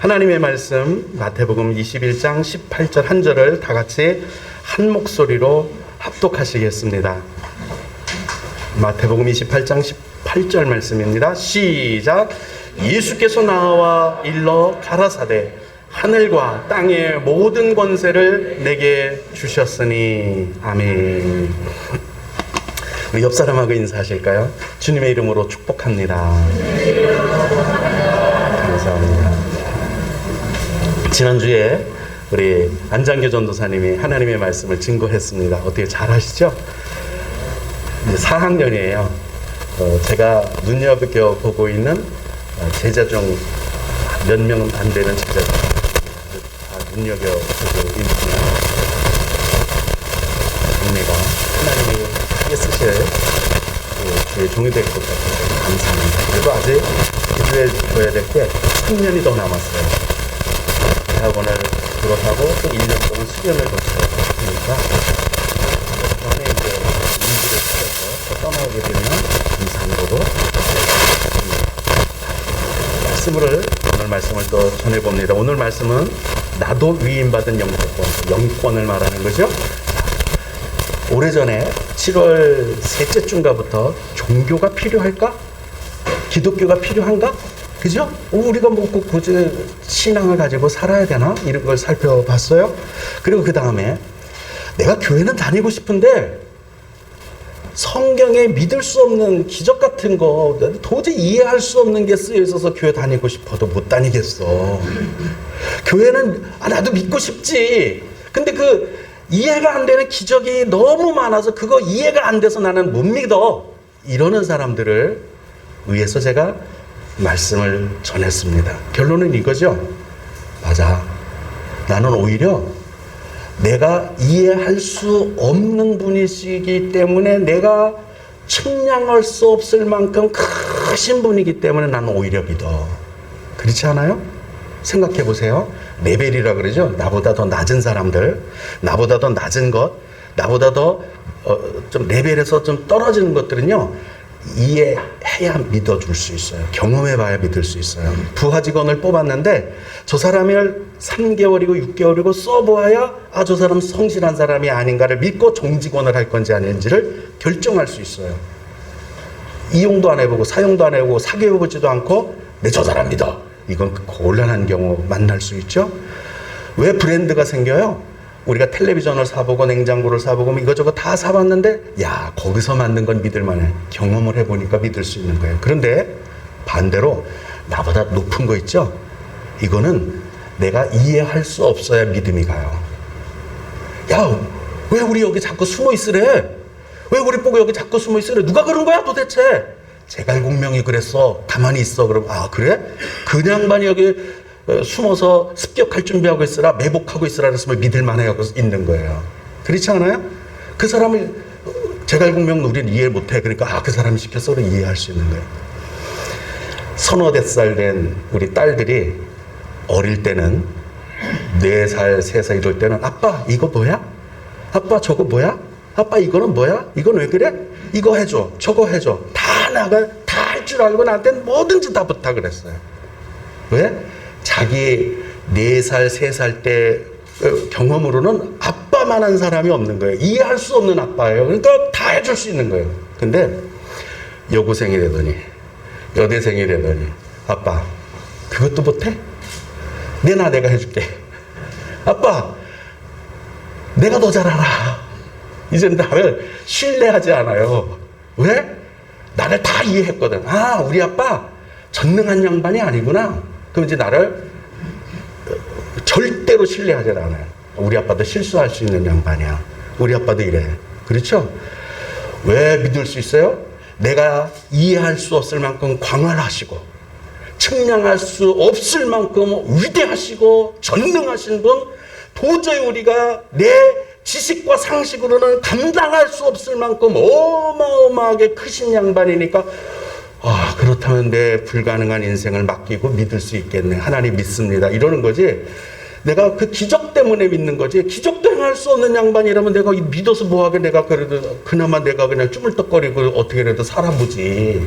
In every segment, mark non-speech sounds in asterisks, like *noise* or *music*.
하나님의 말씀 마태복음 21장 18절 한 절을 다 같이 한 목소리로 합독하시겠습니다. 마태복음 28장 18절 말씀입니다. 시작. 예수께서 나와 일러 가라사대 하늘과 땅의 모든 권세를 내게 주셨으니 아멘. 우리 옆 사람하고 인사하실까요? 주님의 이름으로 축복합니다. 감사합니다. 지난주에 우리 안장교 전도사님이 하나님의 말씀을 증거했습니다. 어떻게 잘 하시죠? 이제 4학년이에요. 어, 제가 눈여겨 보고 있는 어, 제자 중 몇 명 안 되는 제자 다 눈여겨 보고 있는 은혜가 하나님이 크게 쓰실 그 저의 종이 될 것 같아서 감사합니다. 그래도 아직 기도해 줘야 될 게 3년이 더 남았어요. 대학원을 졸업하고 또 1년 동안 수련을 거쳐야 되니까 그다음에 이제 인지를 또 떠나오게 되면 감사함으로 말씀을 오늘 말씀을 또 전해봅니다. 오늘 말씀은 나도 위임받은 영권, 영권을 말하는 거죠. 오래전에 7월 셋째 주인가부터 종교가 필요할까? 기독교가 필요한가? 그죠? 우리가 뭐꼭 굳이 신앙을 가지고 살아야 되나? 이런 걸 살펴봤어요. 그리고 그 다음에 내가 교회는 다니고 싶은데 성경에 믿을 수 없는 기적 같은 거 도저히 이해할 수 없는 게 쓰여 있어서 교회 다니고 싶어도 못 다니겠어. 교회는 아, 나도 믿고 싶지. 근데 그 이해가 안 되는 기적이 너무 많아서 그거 이해가 안 돼서 나는 못 믿어. 이러는 사람들을 위해서 제가 말씀을 전했습니다. 결론은 이거죠. 맞아. 나는 오히려 내가 이해할 수 없는 분이시기 때문에 내가 측량할 수 없을 만큼 크신 분이기 때문에 나는 오히려 믿어. 그렇지 않아요? 생각해 보세요. 레벨이라 그러죠. 나보다 더 낮은 사람들, 나보다 더 낮은 것, 나보다 더좀 레벨에서 좀 떨어지는 것들은요. 이해해야 믿어줄 수 있어요. 경험해봐야 믿을 수 있어요. 부하 직원을 뽑았는데 저 사람을 3개월이고 6개월이고 써보아야 아, 저 사람 성실한 사람이 아닌가를 믿고 종직원을 할 건지 아닌지를 결정할 수 있어요. 이용도 안 해보고 사용도 안 해보고 사귀어보지도 않고 내 저 사람 믿어. 이건 곤란한 경우 만날 수 있죠. 왜 브랜드가 생겨요? 우리가 텔레비전을 사보고 냉장고를 사보고 뭐 이것저것 다 사봤는데 야 거기서 만든 건 믿을만해. 경험을 해보니까 믿을 수 있는 거예요. 그런데 반대로 나보다 높은 거 있죠? 이거는 내가 이해할 수 없어야 믿음이 가요. 야 왜 우리 여기 자꾸 숨어 있으래? 왜 우리 보고 여기 자꾸 숨어 있으래? 누가 그런 거야 도대체? 제갈공명이 그랬어. 가만히 있어. 그럼 아 그래? 그 양반이 여기 어, 숨어서 습격할 준비하고 있으라 매복하고 있으라 그랬으면 믿을 만하고 있는 거예요. 그렇지 않아요? 그 사람을 어, 제갈공명 우리는 이해 못해. 그러니까 아 그 사람이 시켜서 이해할 수 있는 거예요. 서너 댓 살 된 우리 딸들이 어릴 때는 네 살, 세 살 이럴 때는 아빠 이거 뭐야? 아빠 저거 뭐야? 아빠 이거는 뭐야? 이건 왜 그래? 이거 해줘. 저거 해줘. 다 나가 다 할 줄 알고 나한테 뭐든지 다 부탁을 했어요. 왜? 자기 네 살, 세살때 경험으로는 아빠만 한 사람이 없는 거예요. 이해할 수 없는 아빠예요. 그러니까 다 해줄 수 있는 거예요. 근데 여고생이 되더니 여대생이 되더니 아빠 그것도 못해? 내나 내가 해줄게. 아빠 내가 더 잘 알아. 이제 나를 신뢰하지 않아요. 왜? 나를 다 이해했거든. 아 우리 아빠 전능한 양반이 아니구나. 그럼 이제 나를 절대로 신뢰하지 않아요. 우리 아빠도 실수할 수 있는 양반이야. 우리 아빠도 이래. 그렇죠? 왜 믿을 수 있어요? 내가 이해할 수 없을 만큼 광활하시고, 측량할 수 없을 만큼 위대하시고, 전능하신 분, 도저히 우리가 내 지식과 상식으로는 감당할 수 없을 만큼 어마어마하게 크신 양반이니까, 아, 그렇다면 내 불가능한 인생을 맡기고 믿을 수 있겠네. 하나님 믿습니다. 이러는 거지. 내가 그 기적 때문에 믿는 거지. 기적도 행할 수 없는 양반이라면 내가 믿어서 뭐하게 내가 그래도 그나마 내가 그냥 쭈물떡거리고 어떻게라도 살아보지.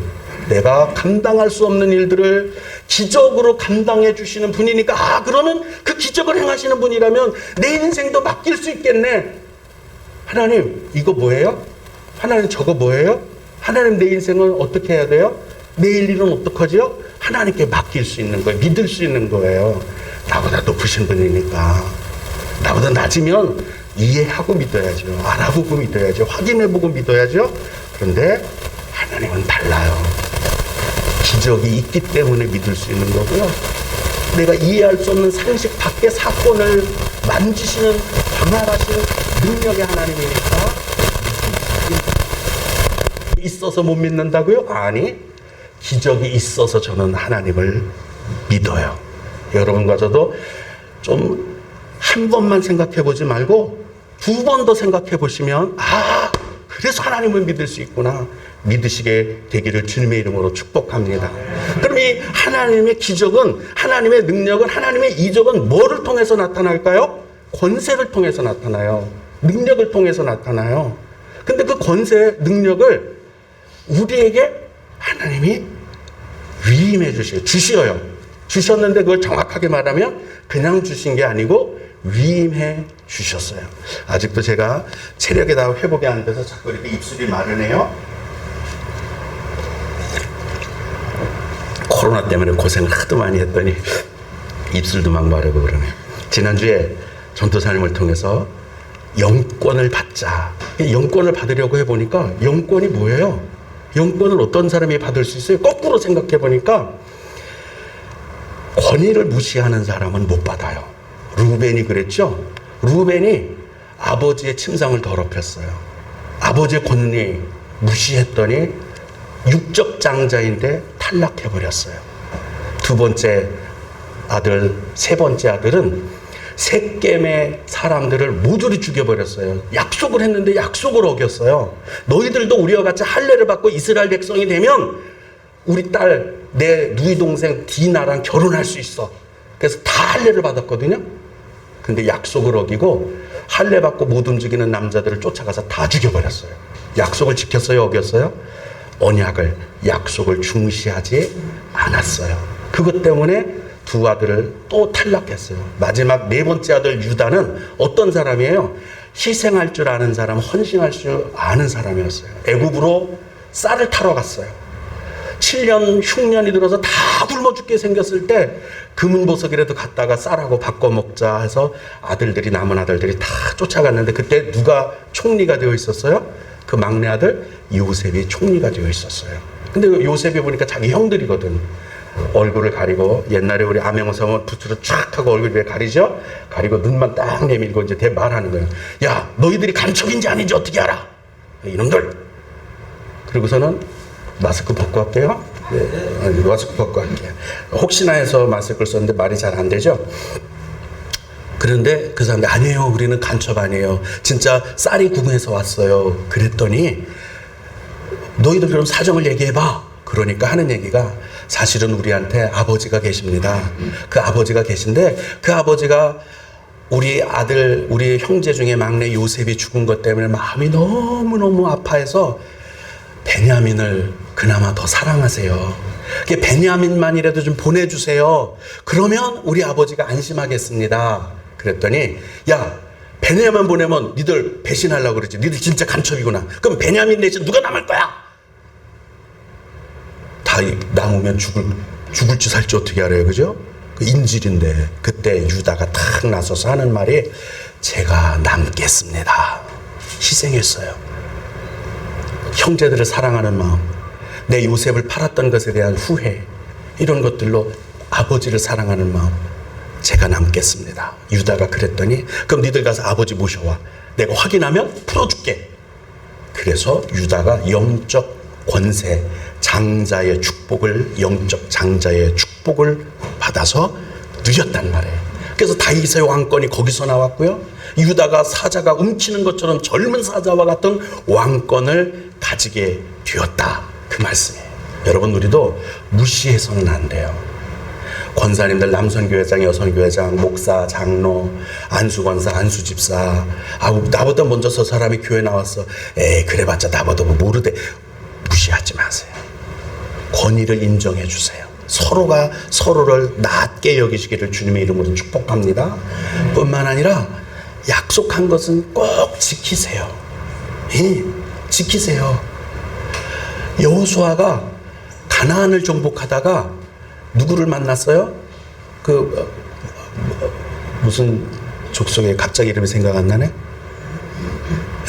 내가 감당할 수 없는 일들을 기적으로 감당해 주시는 분이니까 아 그러면 그 기적을 행하시는 분이라면 내 인생도 맡길 수 있겠네. 하나님 이거 뭐예요? 하나님 저거 뭐예요? 하나님 내 인생은 어떻게 해야 돼요? 내일 일은 어떡하지요? 하나님께 맡길 수 있는 거예요. 믿을 수 있는 거예요. 나보다 높으신 분이니까. 나보다 낮으면 이해하고 믿어야죠. 알아보고 믿어야죠. 확인해보고 믿어야죠. 그런데 하나님은 달라요. 기적이 있기 때문에 믿을 수 있는 거고요. 내가 이해할 수 없는 상식 밖의 사건을 만지시는 방할하시는 능력의 하나님이니까 있어서 못 믿는다고요? 아니, 기적이 있어서 저는 하나님을 믿어요. 여러분과 저도 좀 한 번만 생각해 보지 말고 두 번 더 생각해 보시면 아, 그래서 하나님을 믿을 수 있구나. 믿으시게 되기를 주님의 이름으로 축복합니다. 그럼 이 하나님의 기적은 하나님의 능력은 하나님의 이적은 뭐를 통해서 나타날까요? 권세를 통해서 나타나요. 능력을 통해서 나타나요. 근데 그 권세, 능력을 우리에게 하나님이 위임해 주셔요. 주셔요. 주셨는데 그걸 정확하게 말하면 그냥 주신 게 아니고 위임해 주셨어요. 아직도 제가 체력이 다 회복이 안 돼서 자꾸 이렇게 입술이 마르네요. 코로나 때문에 고생을 하도 많이 했더니 입술도 막 마르고 그러네. 지난주에 전도사님을 통해서 영권을 받자. 영권을 받으려고 해보니까 영권이 뭐예요? 영권을 어떤 사람이 받을 수 있어요? 거꾸로 생각해 보니까 권위를 무시하는 사람은 못 받아요. 루벤이 그랬죠? 루벤이 아버지의 침상을 더럽혔어요. 아버지의 권위 무시했더니 육적 장자인데 탈락해 버렸어요. 두 번째 아들, 세 번째 아들은 셋겜의 사람들을 모두를 죽여버렸어요. 약속을 했는데 약속을 어겼어요. 너희들도 우리와 같이 할례를 받고 이스라엘 백성이 되면 우리 딸, 내 누이 동생 디나랑 결혼할 수 있어. 그래서 다 할례를 받았거든요. 근데 약속을 어기고 할례 받고 못 움직이는 남자들을 쫓아가서 다 죽여버렸어요. 약속을 지켰어요, 어겼어요? 언약을, 약속을 중시하지 않았어요. 그것 때문에 두 아들을 또 탈락했어요. 마지막 네 번째 아들 유다는 어떤 사람이에요? 희생할 줄 아는 사람, 헌신할 줄 아는 사람이었어요. 애굽으로 쌀을 타러 갔어요. 7년 흉년이 들어서 다 굶어 죽게 생겼을 때 금은보석이라도 갖다가 쌀하고 바꿔 먹자 해서 아들들이 남은 아들들이 다 쫓아갔는데 그때 누가 총리가 되어 있었어요? 그 막내 아들 요셉이 총리가 되어 있었어요. 근데 그 요셉이 보니까 자기 형들이거든. 얼굴을 가리고 옛날에 우리 암행어성은 붓으로 쫙 하고 얼굴 왜 가리죠? 가리고 눈만 딱 내밀고 이제 대 말하는 거예요. 야 너희들이 간첩인지 아닌지 어떻게 알아? 이놈들. 그리고서는 마스크 벗고 할게요. 네, 마스크 벗고 할게요. 혹시나 해서 마스크를 썼는데 말이 잘 안 되죠? 그런데 그 사람들 아니에요. 우리는 간첩 아니에요. 진짜 쌀이 궁에서 왔어요. 그랬더니 너희들 그럼 사정을 얘기해봐. 그러니까 하는 얘기가 사실은 우리한테 아버지가 계십니다. 그 아버지가 계신데 그 아버지가 우리 아들, 우리 형제 중에 막내 요셉이 죽은 것 때문에 마음이 너무너무 아파해서 베냐민을 그나마 더 사랑하세요. 그 베냐민만이라도 좀 보내주세요. 그러면 우리 아버지가 안심하겠습니다. 그랬더니 야 베냐민 보내면 니들 배신하려고 그러지. 니들 진짜 간첩이구나. 그럼 베냐민 대신 누가 남을 거야? 다 남으면 죽을 죽을지 살지 어떻게 알아요, 그죠? 그 인질인데 그때 유다가 탁 나서서 하는 말이 제가 남겠습니다. 희생했어요. 형제들을 사랑하는 마음, 내 요셉을 팔았던 것에 대한 후회, 이런 것들로 아버지를 사랑하는 마음, 제가 남겠습니다. 유다가 그랬더니, 그럼 니들 가서 아버지 모셔와. 내가 확인하면 풀어줄게. 그래서 유다가 영적 권세, 장자의 축복을, 영적 장자의 축복을 받아서 누렸단 말이에요. 그래서 다윗의 왕권이 거기서 나왔고요. 유다가 사자가 움키는 것처럼 젊은 사자와 같은 왕권을 가지게 되었다. 그 말씀이에요. 여러분, 우리도 무시해서는 안 돼요. 권사님들 남선교회장, 여선교회장, 목사, 장로, 안수권사, 안수집사. 아 나보다 먼저 서 사람이 교회 나왔어. 에이 그래봤자 나보다 뭐 모르대. 무시하지 마세요. 권위를 인정해 주세요. 서로가 서로를 낮게 여기시기를 주님의 이름으로 축복합니다. 뿐만 아니라 약속한 것은 꼭 지키세요. 예, 지키세요. 여호수아가 가나안을 정복하다가 누구를 만났어요? 그 어, 무슨 족속에 갑자기 이름이 생각 안 나네?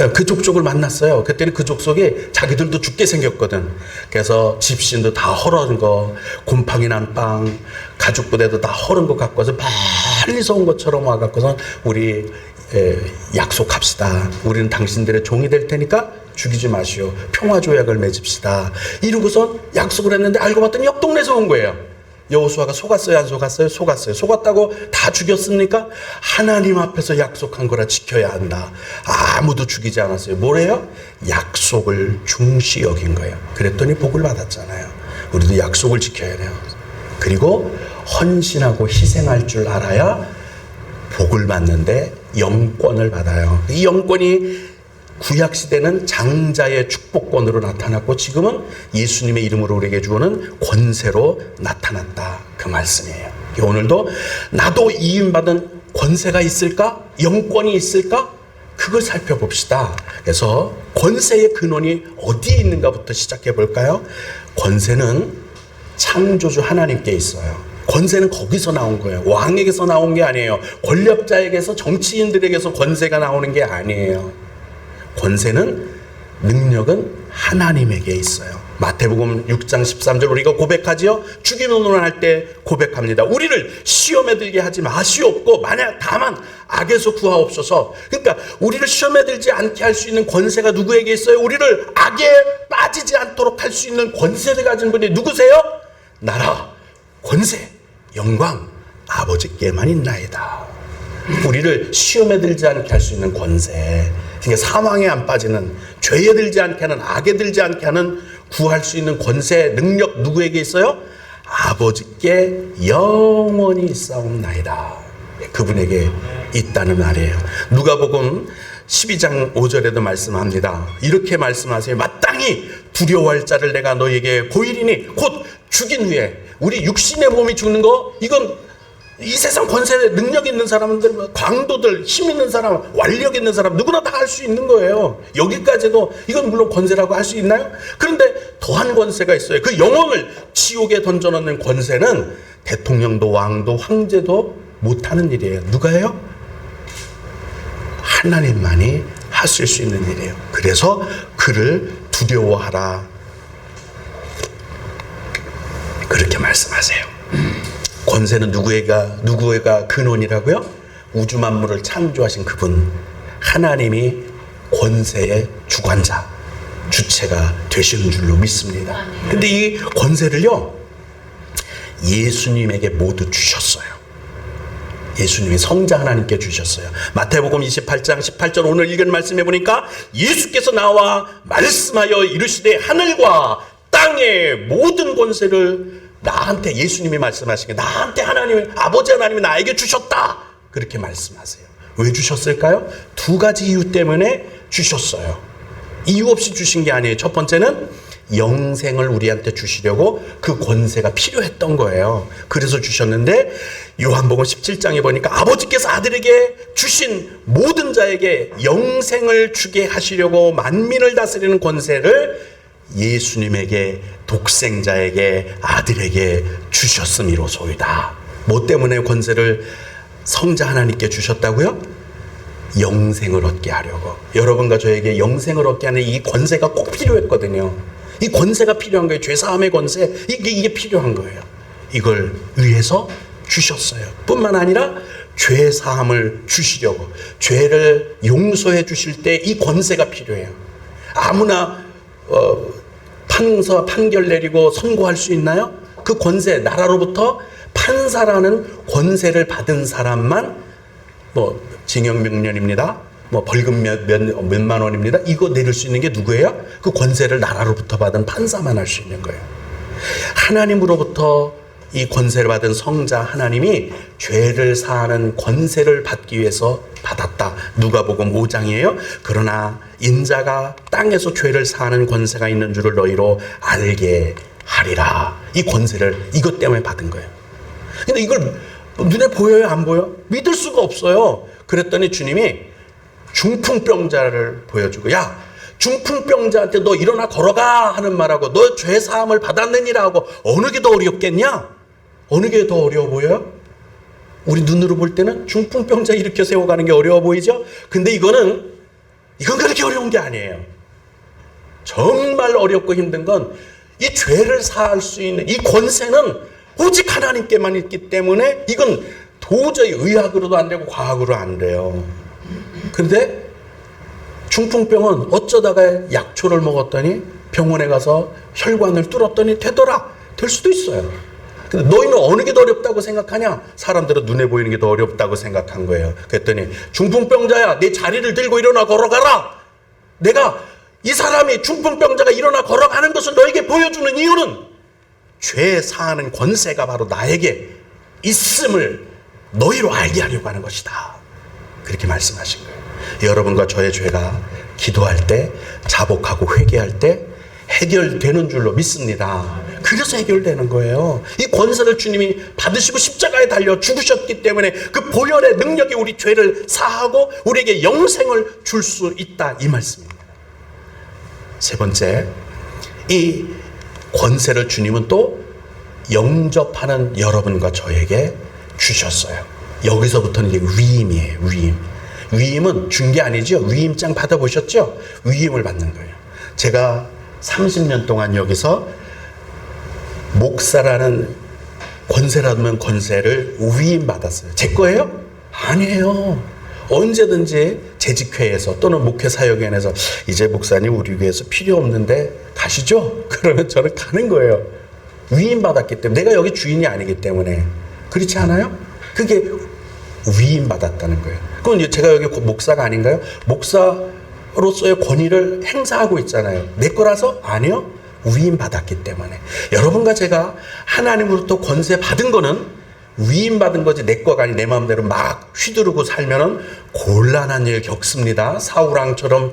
예, 그 족속을 만났어요. 그때는 그 족속이 자기들도 죽게 생겼거든. 그래서 집신도 다 헐은 거, 곰팡이 난 빵, 가죽 부대도 다 헐은 것 같고서 빨리서 온 것처럼 와갖고서 우리 에, 약속합시다. 우리는 당신들의 종이 될 테니까 죽이지 마시오. 평화 조약을 맺읍시다. 이러고서 약속을 했는데 알고 봤더니 옆 동네에서 온 거예요. 여호수아가 속았어요, 안 속았어요? 속았어요. 속았다고 다 죽였습니까? 하나님 앞에서 약속한 거라 지켜야 한다. 아무도 죽이지 않았어요. 뭐래요? 약속을 중시 여긴 거예요. 그랬더니 복을 받았잖아요. 우리도 약속을 지켜야 돼요. 그리고 헌신하고 희생할 줄 알아야 복을 받는데 영권을 받아요. 이 영권이 구약 시대는 장자의 축복권으로 나타났고 지금은 예수님의 이름으로 우리에게 주어는 권세로 나타났다. 그 말씀이에요. 오늘도 나도 이임받은 권세가 있을까? 영권이 있을까? 그걸 살펴봅시다. 그래서 권세의 근원이 어디에 있는가부터 시작해 볼까요? 권세는 창조주 하나님께 있어요. 권세는 거기서 나온 거예요. 왕에게서 나온 게 아니에요. 권력자에게서 정치인들에게서 권세가 나오는 게 아니에요. 권세는 능력은 하나님에게 있어요. 마태복음 6장 13절 우리가 고백하지요. 죽이는 논할 때 고백합니다. 우리를 시험에 들게 하지 마시옵고 만약 다만 악에서 구하옵소서. 그러니까 우리를 시험에 들지 않게 할 수 있는 권세가 누구에게 있어요? 우리를 악에 빠지지 않도록 할 수 있는 권세를 가진 분이 누구세요? 나라, 권세, 영광 아버지께만 있나이다. 우리를 시험에 들지 않게 할 수 있는 권세. 그러니까 사망에 안 빠지는 죄에 들지 않게 하는 악에 들지 않게 하는 구할 수 있는 권세 능력 누구에게 있어요? 아버지께 영원히 있사옵나이다. 그분에게 있다는 말이에요. 누가복음 12장 5절에도 말씀합니다. 이렇게 말씀하세요. 마땅히 두려워할 자를 내가 너에게 고일이니 곧 죽인 후에 우리 육신의 몸이 죽는 거 이건 이 세상 권세 능력 있는 사람들, 뭐 광도들, 힘 있는 사람, 완력 있는 사람 누구나 다 할 수 있는 거예요. 여기까지도 이건 물론 권세라고 할 수 있나요? 그런데 더한 권세가 있어요. 그 영혼을 지옥에 던져놓는 권세는 대통령도 왕도 황제도 못하는 일이에요. 누가 해요? 하나님만이 하실 수 있는 일이에요. 그래서 그를 두려워하라. 그렇게 말씀하세요. 권세는 누구에가 누구에가 근원이라고요? 우주 만물을 창조하신 그분 하나님이 권세의 주관자 주체가 되시는 줄로 믿습니다. 근데 이 권세를요 예수님에게 모두 주셨어요. 예수님이 성자 하나님께 주셨어요. 마태복음 28장 18절 오늘 읽은 말씀해 보니까 예수께서 나와 말씀하여 이르시되 하늘과 땅의 모든 권세를 나한테 예수님이 말씀하신 게 나한테 하나님 아버지 하나님이 나에게 주셨다 그렇게 말씀하세요. 왜 주셨을까요? 두 가지 이유 때문에 주셨어요. 이유 없이 주신 게 아니에요. 첫 번째는 영생을 우리한테 주시려고 그 권세가 필요했던 거예요. 그래서 주셨는데 요한복음 17장에 보니까 아버지께서 아들에게 주신 모든 자에게 영생을 주게 하시려고 만민을 다스리는 권세를 예수님에게 독생자에게 아들에게 주셨음이로소이다. 뭐 때문에 권세를 성자 하나님께 주셨다고요? 영생을 얻게 하려고. 여러분과 저에게 영생을 얻게 하는 이 권세가 꼭 필요했거든요. 이 권세가 필요한 거예요. 죄사함의 권세. 이게, 이게 필요한 거예요. 이걸 위해서 주셨어요. 뿐만 아니라 죄사함을 주시려고. 죄를 용서해 주실 때 이 권세가 필요해요. 아무나, 어, 판서 판결 내리고 선고할 수 있나요? 그 권세, 나라로부터 판사라는 권세를 받은 사람만 뭐 징역 몇 년입니다. 뭐 벌금 몇, 몇, 몇만 원입니다. 이거 내릴 수 있는 게 누구예요? 그 권세를 나라로부터 받은 판사만 할 수 있는 거예요. 하나님으로부터 이 권세를 받은 성자 하나님이 죄를 사하는 권세를 받기 위해서 받았다. 누가복음 5장이에요. 그러나 인자가 땅에서 죄를 사하는 권세가 있는 줄을 너희로 알게 하리라. 이 권세를 이것 때문에 받은 거예요. 근데 이걸 눈에 보여요, 안 보여? 믿을 수가 없어요. 그랬더니 주님이 중풍병자를 보여주고, 야, 중풍병자한테 너 일어나 걸어가 하는 말하고, 너 죄 사함을 받았느니라 하고, 어느 게 더 어렵겠냐? 어느 게 더 어려워 보여요? 우리 눈으로 볼 때는 중풍병자 일으켜 세워가는 게 어려워 보이죠? 근데 이거는, 이건 그렇게 어려운 게 아니에요. 정말 어렵고 힘든 건 이 죄를 사할 수 있는 이 권세는 오직 하나님께만 있기 때문에 이건 도저히 의학으로도 안 되고 과학으로 안 돼요. 그런데 중풍병은 어쩌다가 약초를 먹었더니 병원에 가서 혈관을 뚫었더니 되더라. 될 수도 있어요. 근데 너희는 어느 게 더 어렵다고 생각하냐? 사람들은 눈에 보이는 게 더 어렵다고 생각한 거예요. 그랬더니 중풍병자야, 내 자리를 들고 일어나 걸어가라. 내가 이 사람이 중풍병자가 일어나 걸어가는 것을 너에게 보여주는 이유는 죄 사하는 권세가 바로 나에게 있음을 너희로 알게 하려고 하는 것이다. 그렇게 말씀하신 거예요. 여러분과 저의 죄가 기도할 때, 자복하고 회개할 때 해결되는 줄로 믿습니다. 그래서 해결되는 거예요. 이 권세를 주님이 받으시고 십자가에 달려 죽으셨기 때문에 그 보혈의 능력이 우리 죄를 사하고 우리에게 영생을 줄 수 있다. 이 말씀입니다. 세 번째, 이 권세를 주님은 또 영접하는 여러분과 저에게 주셨어요. 여기서부터는 이게 위임이에요. 위임. 위임은 준 게 아니죠. 위임장 받아보셨죠? 위임을 받는 거예요. 제가 30년 동안 여기서 목사라는 권세라면 권세를 위임 받았어요. 제 거예요? 아니에요. 언제든지 재직회에서 또는 목회 사역연에서 이제 목사님 우리 교회에서 필요 없는데 가시죠? *laughs* 그러면 저는 가는 거예요. 위임 받았기 때문에 내가 여기 주인이 아니기 때문에 그렇지 않아요? 그게 위임 받았다는 거예요. 그건 제가 여기 목사가 아닌가요? 목사 로서의 권위를 행사하고 있잖아요. 내 거라서 아니요. 위임 받았기 때문에 여러분과 제가 하나님으로부터 권세 받은 거는 위임 받은 거지 내 거가 아니 내 마음대로 막 휘두르고 살면은 곤란한 일 겪습니다. 사우랑처럼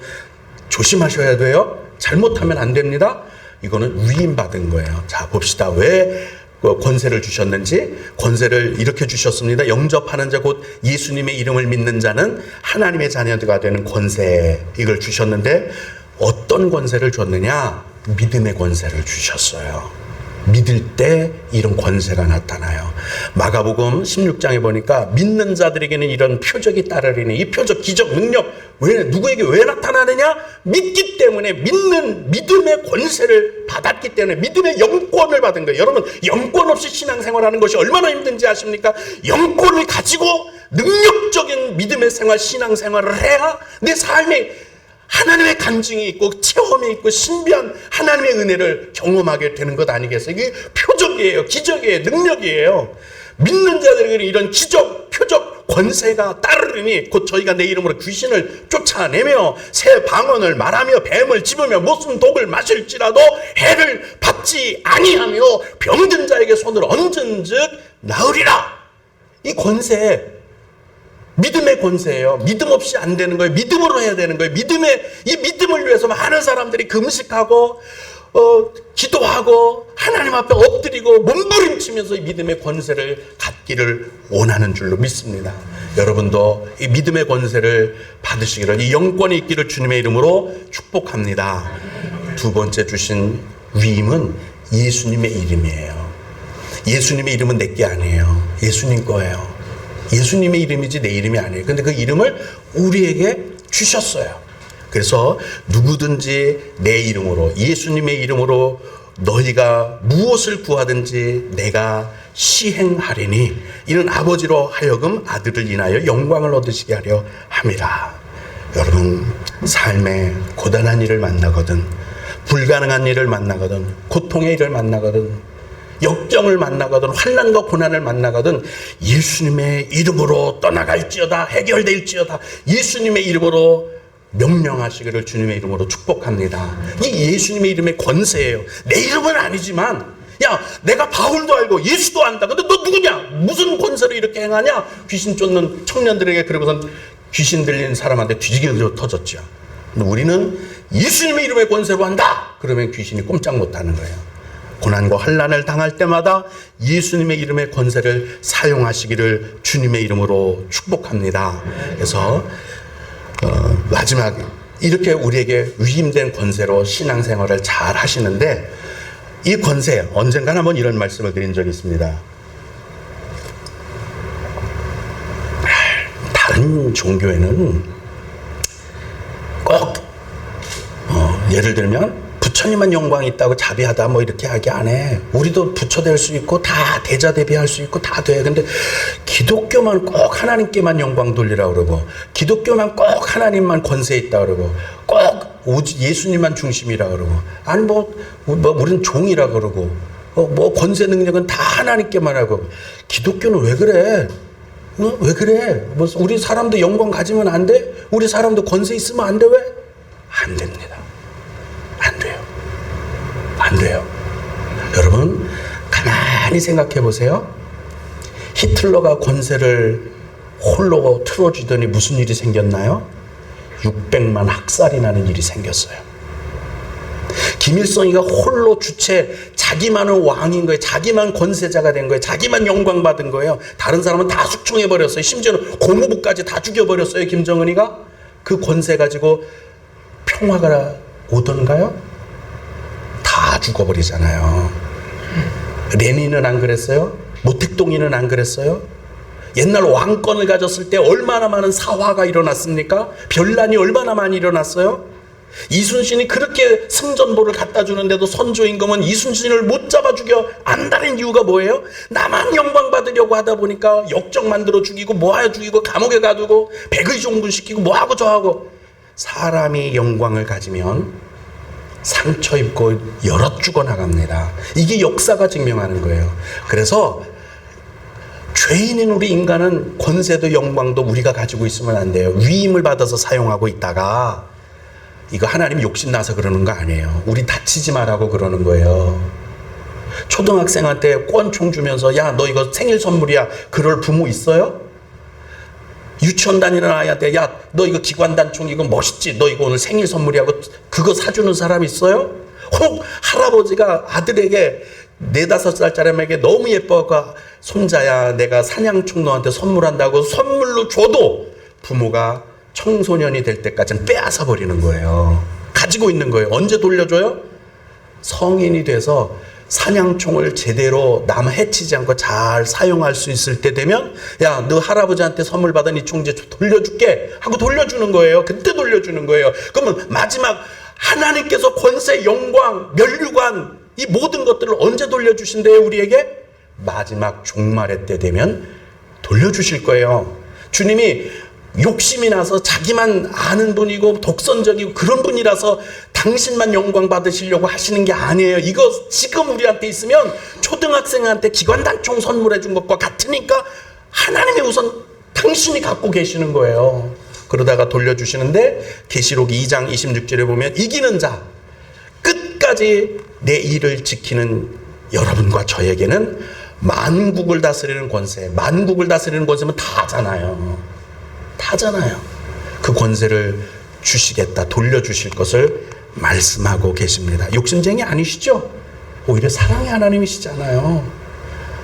조심하셔야 돼요. 잘못하면 안 됩니다. 이거는 위임 받은 거예요. 자 봅시다. 왜 권세를 주셨는지 권세를 이렇게 주셨습니다. 영접하는 자 곧 예수님의 이름을 믿는 자는 하나님의 자녀가 되는 권세 이걸 주셨는데 어떤 권세를 줬느냐? 믿음의 권세를 주셨어요. 믿을 때 이런 권세가 나타나요. 마가복음 16장에 보니까 믿는 자들에게는 이런 표적이 따르리니 이 표적 기적 능력 왜 누구에게 왜 나타나느냐? 믿기 때문에 믿는 믿음의 권세를 받았기 때문에 믿음의 영권을 받은 거예요. 여러분 영권 없이 신앙생활하는 것이 얼마나 힘든지 아십니까? 영권을 가지고 능력적인 믿음의 생활 신앙생활을 해야 내 삶에 하나님의 간증이 있고 체험이 있고 신비한 하나님의 은혜를 경험하게 되는 것 아니겠어요? 이게 표적이에요. 기적이에요. 능력이에요. 믿는 자들에게는 이런 기적, 표적, 권세가 따르리니 곧 저희가 내 이름으로 귀신을 쫓아내며 새 방언을 말하며 뱀을 집으며 무슨 독을 마실지라도 해를 받지 아니하며 병든 자에게 손을 얹은 즉 나으리라. 이 권세 믿음의 권세예요. 믿음 없이 안 되는 거예요. 믿음으로 해야 되는 거예요. 믿음의 이 믿음을 위해서 많은 사람들이 금식하고 어, 기도하고 하나님 앞에 엎드리고 몸부림치면서 이 믿음의 권세를 갖기를 원하는 줄로 믿습니다. 여러분도 이 믿음의 권세를 받으시기를 이 영권이 있기를 주님의 이름으로 축복합니다. 두 번째 주신 위임은 예수님의 이름이에요. 예수님의 이름은 내게 아니에요. 예수님 거예요. 예수님의 이름이지 내 이름이 아니에요. 근데 그 이름을 우리에게 주셨어요. 그래서 누구든지 내 이름으로 예수님의 이름으로 너희가 무엇을 구하든지 내가 시행하리니 이는 아버지로 하여금 아들을 인하여 영광을 얻으시게 하려 함이라. 여러분 삶에 고단한 일을 만나거든 불가능한 일을 만나거든 고통의 일을 만나거든 역경을 만나거든 환난과 고난을 만나거든 예수님의 이름으로 떠나갈지어다 해결될지어다 예수님의 이름으로 명령하시기를 주님의 이름으로 축복합니다. 이 예수님의 이름의 권세예요. 내 이름은 아니지만 야, 내가 바울도 알고 예수도 안다. 근데 너 누구냐? 무슨 권세로 이렇게 행하냐? 귀신 쫓는 청년들에게 그러고선 귀신 들린 사람한테 뒤지게 터졌죠. 근데 우리는 예수님의 이름의 권세로 한다. 그러면 귀신이 꼼짝 못 하는 거예요. 고난과 환란을 당할 때마다 예수님의 이름의 권세를 사용하시기를 주님의 이름으로 축복합니다. 그래서 어, 마지막 이렇게 우리에게 위임된 권세로 신앙생활을 잘 하시는데 이 권세 언젠가 한번 이런 말씀을 드린 적이 있습니다. 다른 종교에는 꼭 어, 예를 들면 부처님만 영광이 있다고 자비하다 뭐 이렇게 하기 안 해. 우리도 부처 될 수 있고 다 대자 대비할 수 있고 다 돼. 근데 기독교만 꼭 하나님께만 영광 돌리라 그러고 기독교만 꼭 하나님만 권세 있다 그러고 꼭 예수님만 중심이라 그러고 아니 뭐, 뭐 우리는 종이라 그러고 어, 뭐 권세 능력은 다 하나님께만 하고 기독교는 왜 그래? 어? 왜 그래? 뭐 우리 사람도 영광 가지면 안 돼? 우리 사람도 권세 있으면 안 돼? 왜? 안 됩니다. 안 돼요. 여러분, 가만히 생각해 보세요. 히틀러가 권세를 홀로 틀어주더니 무슨 일이 생겼나요? 600만 학살이 나는 일이 생겼어요. 김일성이가 홀로 주체, 자기만은 왕인 거예요. 자기만 권세자가 된 거예요. 자기만 영광 받은 거예요. 다른 사람은 다 숙청해 버렸어요. 심지어는 고무부까지 다 죽여 버렸어요. 김정은이가 그 권세 가지고 평화가 오던가요? 다 죽어버리잖아요. 레닌은 안 그랬어요? 모택동이는 안 그랬어요? 옛날 왕권을 가졌을 때 얼마나 많은 사화가 일어났습니까? 변란이 얼마나 많이 일어났어요? 이순신이 그렇게 승전보를 갖다 주는데도 선조 임금은 이순신을 못 잡아 죽여 안다는 이유가 뭐예요? 나만 영광 받으려고 하다 보니까 역적 만들어 죽이고 뭐하여 죽이고 감옥에 가두고 백의 종군 시키고 뭐하고 저하고 사람이 영광을 가지면 상처 입고 여럿 죽어 나 갑니다. 이게 역사가 증명하는 거예요. 그래서 죄인인 우리 인간은 권세도 영광도 우리가 가지고 있으면 안 돼요. 위임을 받아서 사용하고 있다가 이거 하나님 욕심 나서 그러는 거 아니에요. 우리 다치지 말라고 그러는 거예요. 초등학생한테 권총 주면서 야 너 이거 생일 선물이야. 그럴 부모 있어요? 유치원 다니는 아이한테 야 너 이거 기관단총 이거 멋있지 너 이거 오늘 생일 선물이하고 그거 사주는 사람 있어요? 혹 할아버지가 아들에게 네다섯 살짜리에게 너무 예뻐가 손자야 내가 사냥총 너한테 선물한다고 선물로 줘도 부모가 청소년이 될 때까지는 빼앗아 버리는 거예요 가지고 있는 거예요 언제 돌려줘요? 성인이 돼서 사냥총을 제대로 남 해치지 않고 잘 사용할 수 있을 때 되면 야 너 할아버지한테 선물 받은 이총 이제 돌려줄게 하고 돌려주는 거예요. 그때 돌려주는 거예요. 그러면 마지막 하나님께서 권세 영광 멸류관 이 모든 것들을 언제 돌려주신대요 우리에게? 마지막 종말의 때 되면 돌려주실 거예요. 주님이 욕심이 나서 자기만 아는 분이고 독선적이고 그런 분이라서 당신만 영광 받으시려고 하시는 게 아니에요. 이거 지금 우리한테 있으면 초등학생한테 기관단총 선물해 준 것과 같으니까 하나님이 우선 당신이 갖고 계시는 거예요. 그러다가 돌려주시는데 계시록 2장 26절에 보면 이기는 자 끝까지 내 일을 지키는 여러분과 저에게는 만국을 다스리는 권세, 만국을 다스리는 권세면 다잖아요. 다잖아요. 그 권세를 주시겠다, 돌려주실 것을 말씀하고 계십니다. 욕심쟁이 아니시죠? 오히려 사랑의 하나님이시잖아요.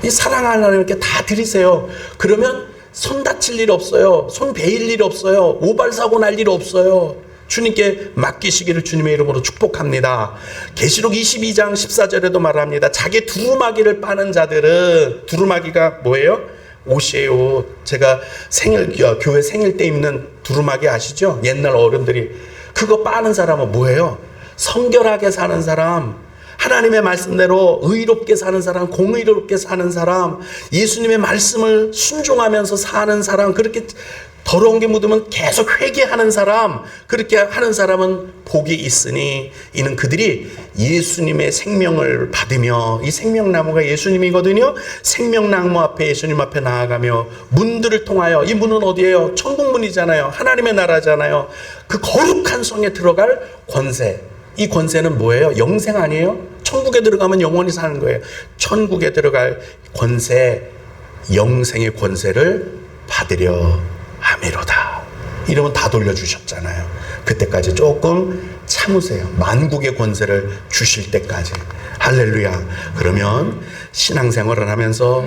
이 사랑 하나님께 다 드리세요. 그러면 손 다칠 일 없어요. 손 베일 일 없어요. 오발사고 날 일 없어요. 주님께 맡기시기를 주님의 이름으로 축복합니다. 계시록 22장 14절에도 말합니다. 자기 두루마기를 빠는 자들은 두루마기가 뭐예요? 옷이에요. 제가 생일 교회 생일 때 입는 두루마기 아시죠? 옛날 어른들이 그거 빠는 사람은 뭐예요? 성결하게 사는 사람, 하나님의 말씀대로 의롭게 사는 사람, 공의롭게 사는 사람, 예수님의 말씀을 순종하면서 사는 사람, 그렇게 더러운 게 묻으면 계속 회개하는 사람, 그렇게 하는 사람은 복이 있으니 이는 그들이 예수님의 생명을 받으며 이 생명나무가 예수님이거든요. 생명나무 앞에 예수님 앞에 나아가며 문들을 통하여 이 문은 어디예요? 천국문이잖아요. 하나님의 나라잖아요. 그 거룩한 성에 들어갈 권세. 이 권세는 뭐예요? 영생 아니에요? 천국에 들어가면 영원히 사는 거예요. 천국에 들어갈 권세, 영생의 권세를 받으려 함이로다. 이러면 다 돌려주셨잖아요. 그때까지 조금 참으세요. 만국의 권세를 주실 때까지. 할렐루야. 그러면 신앙생활을 하면서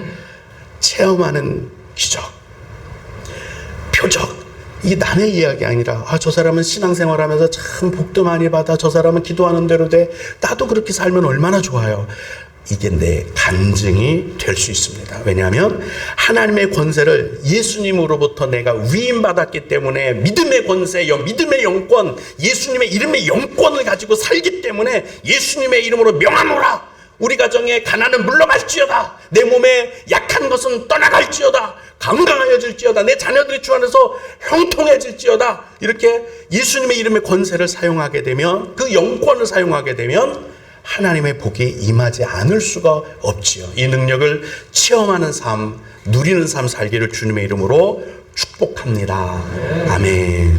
체험하는 기적, 표적, 이 남의 이야기 아니라 아 저 사람은 신앙생활 하면서 참 복도 많이 받아 저 사람은 기도하는 대로 돼 나도 그렇게 살면 얼마나 좋아요 이게 내 간증이 될 수 있습니다 왜냐하면 하나님의 권세를 예수님으로부터 내가 위임받았기 때문에 믿음의 권세 영 믿음의 영권 예수님의 이름의 영권을 가지고 살기 때문에 예수님의 이름으로 명하노라 우리 가정에 가난은 물러갈지어다. 내 몸에 약한 것은 떠나갈지어다. 건강하여질지어다. 내 자녀들이 주 안에서 형통해질지어다. 이렇게 예수님의 이름의 권세를 사용하게 되면 그 영권을 사용하게 되면 하나님의 복이 임하지 않을 수가 없지요. 이 능력을 체험하는 삶, 누리는 삶 살기를 주님의 이름으로 축복합니다. 아멘.